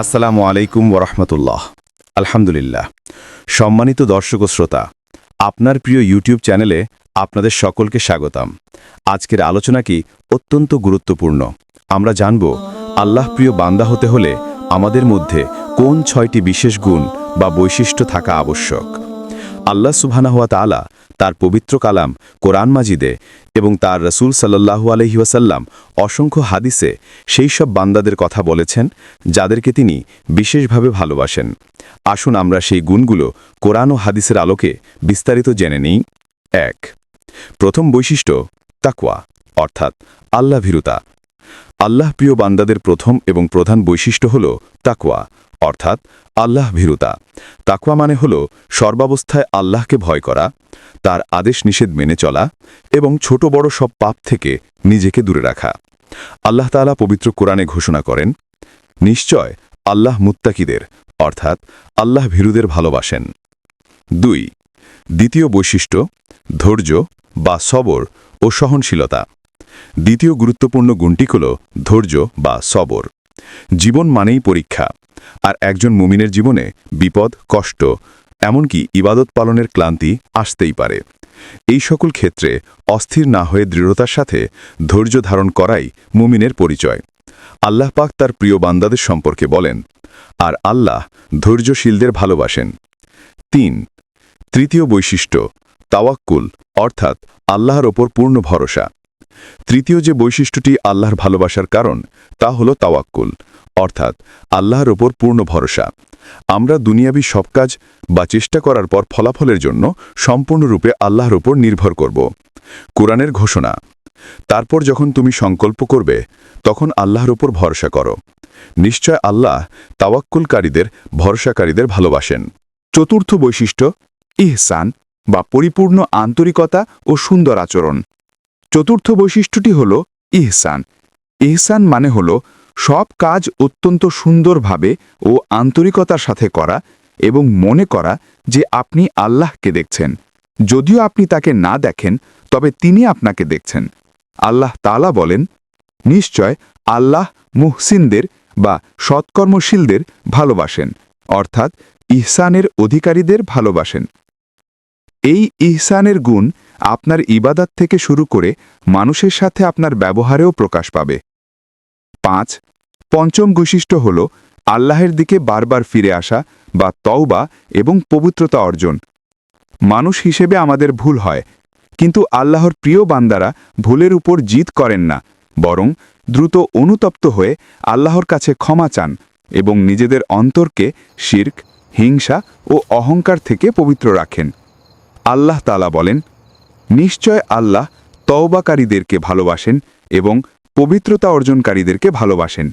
আসসালামু আলাইকুম ওরহমতুল্লাহ। আলহামদুলিল্লাহ। সম্মানিত দর্শক ও শ্রোতা, আপনার প্রিয় ইউটিউব চ্যানেলে আপনাদের সকলকে স্বাগতম। আজকের আলোচনা কি অত্যন্ত গুরুত্বপূর্ণ। আমরা জানব, আল্লাহ প্রিয় বান্দা হতে হলে আমাদের মধ্যে কোন ছয়টি বিশেষ গুণ বা বৈশিষ্ট্য থাকা আবশ্যক। আল্লাহ সুবহানাহুয়া তাআলা তার পবিত্র কালাম কোরআন মাজিদে এবং তার রসুল সাল্লাহু আলহিউসাল্লাম অসংখ্য হাদিসে সেই সব বান্দাদের কথা বলেছেন, যাদেরকে তিনি বিশেষভাবে ভালোবাসেন। আসুন আমরা সেই গুণগুলো কোরআন ও হাদিসের আলোকে বিস্তারিত জেনে নিই। এক, প্রথম বৈশিষ্ট্য, তাকওয়া, অর্থাৎ আল্লাহ ভীরুতা আল্লাহ প্রিয় বান্দাদের প্রথম এবং প্রধান বৈশিষ্ট্য হল তাকওয়া অর্থাৎ আল্লাহ ভীরুতা। তাকওয়া মানে হল সর্বাবস্থায় আল্লাহকে ভয় করা, তার আদেশ নিষেধ মেনে চলা এবং ছোট বড় সব পাপ থেকে নিজেকে দূরে রাখা। আল্লাহ তাআলা পবিত্র কোরআনে ঘোষণা করেন, নিশ্চয় আল্লাহ মুত্তাকিদের, অর্থাৎ আল্লাহ ভীরুদের ভালোবাসেন। দুই, দ্বিতীয় বৈশিষ্ট্য, ধৈর্য বা সবর ও সহনশীলতা। দ্বিতীয় গুরুত্বপূর্ণ গুণটি হল ধৈর্য বা সবর। জীবন মানেই পরীক্ষা। আর একজন মুমিনের জীবনে বিপদ, কষ্ট, এমনকি ইবাদত পালনের ক্লান্তি আসতেই পারে। এই সকল ক্ষেত্রে অস্থির না হয়ে দৃঢ়তার সাথে ধৈর্য ধারণ করাই মুমিনের পরিচয়। আল্লাহ পাক তার প্রিয় বান্দাদের সম্পর্কে বলেন, আর আল্লাহ ধৈর্যশীলদের ভালোবাসেন। তিন, তৃতীয় বৈশিষ্ট্য, তাওয়াক্কুল, অর্থাৎ আল্লাহর ওপর পূর্ণ ভরসা। তৃতীয় যে বৈশিষ্ট্যটি আল্লাহর ভালোবাসার কারণ, তা হল তাওয়াক্কুল। অর্থাৎ আল্লাহর ওপর পূর্ণ ভরসা। আমরা দুনিয়াবি সব কাজ বা চেষ্টা করার পর ফলাফলের জন্য সম্পূর্ণরূপে আল্লাহর ওপর নির্ভর করব। কোরআনের ঘোষণা, তারপর যখন তুমি সংকল্প করবে, তখন আল্লাহর ওপর ভরসা করো। নিশ্চয় আল্লাহ তাওয়াক্কুলকারীদের, ভরসাকারীদের ভালোবাসেন। চতুর্থ বৈশিষ্ট্য, ইহসান বা পরিপূর্ণ আন্তরিকতা ও সুন্দর আচরণ। চতুর্থ বৈশিষ্ট্যটি হল ইহসান। ইহসান মানে হল সব কাজ অত্যন্ত সুন্দরভাবে ও আন্তরিকতার সাথে করা এবং মনে করা যে আপনি আল্লাহকে দেখছেন। যদিও আপনি তাকে না দেখেন, তবে তিনি আপনাকে দেখছেন। আল্লাহ তালা বলেন, নিশ্চয় আল্লাহ মুহসিনদের বা সৎকর্মশীলদের ভালোবাসেন, অর্থাৎ ইহসানের অধিকারীদের ভালোবাসেন। এই ইহসানের গুণ আপনার ইবাদাত থেকে শুরু করে মানুষের সাথে আপনার ব্যবহারেও প্রকাশ পাবে। পাঁচ পঞ্চম বৈশিষ্ট্য হল আল্লাহের দিকে বারবার ফিরে আসা বা তওবা এবং পবিত্রতা অর্জন। মানুষ হিসেবে আমাদের ভুল হয়, কিন্তু আল্লাহর প্রিয় বান্দারা ভুলের উপর জিত করেন না, বরং দ্রুত অনুতপ্ত হয়ে আল্লাহর কাছে ক্ষমা চান এবং নিজেদের অন্তরকে শির্ক, হিংসা ও অহংকার থেকে পবিত্র রাখেন। আল্লাহ তালা বলেন, নিশ্চয় আল্লাহ তওবাকারীদেরকে ভালোবাসেন এবং পবিত্রতা অর্জনকারীদেরকে ভালোবাসেন।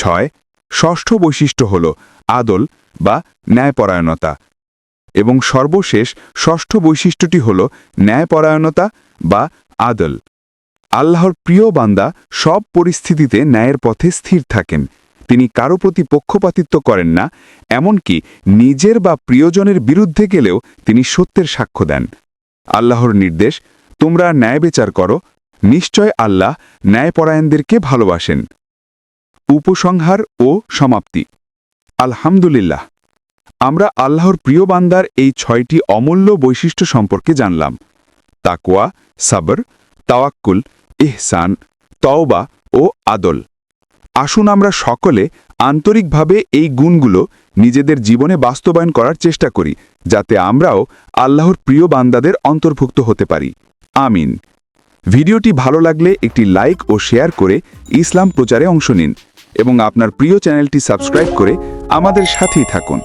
ছয়, ষষ্ঠ বৈশিষ্ট্য হল আদল বা ন্যায়পরায়ণতা এবং সর্বশেষ ষষ্ঠ বৈশিষ্ট্যটি হল ন্যায়পরায়ণতা বা আদল। আল্লাহর প্রিয় বান্দা সব পরিস্থিতিতে ন্যায়ের পথে স্থির থাকেন। তিনি কারও প্রতি পক্ষপাতিত্ব করেন না, এমনকি নিজের বা প্রিয়জনের বিরুদ্ধে গেলেও তিনি সত্যের সাক্ষ্য দেন। আল্লাহর নির্দেশ, তোমরা ন্যায় বিচার করো। নিশ্চয় আল্লাহ ন্যায়পরায়ণদেরকে ভালোবাসেন। উপসংহার ও সমাপ্তি। আলহামদুলিল্লাহ। আমরা আল্লাহর প্রিয় বান্দার এই ছয়টি অমূল্য বৈশিষ্ট্য সম্পর্কে জানলাম। তাকওয়া, সাবর, তাওয়াক্কুল, ইহসান, তওবা ও আদল। আসুন আমরা সকলে আন্তরিকভাবে এই গুণগুলো নিজেদের জীবনে বাস্তবায়ন করার চেষ্টা করি, যাতে আমরাও আল্লাহর প্রিয় বান্দাদের অন্তর্ভুক্ত হতে পারি। আমিন। ভিডিওটি ভালো লাগলে একটি লাইক ও শেয়ার করে ইসলাম প্রচারে অংশ নিন। এবং আপনার প্রিয় চ্যানেলটি সাবস্ক্রাইব করে আমাদের সাথেই থাকুন।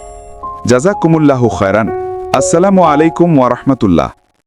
জাজাকুমুল্লাহ খয়রান। আসসালামু আলাইকুম ওয়ারহমতুল্লাহ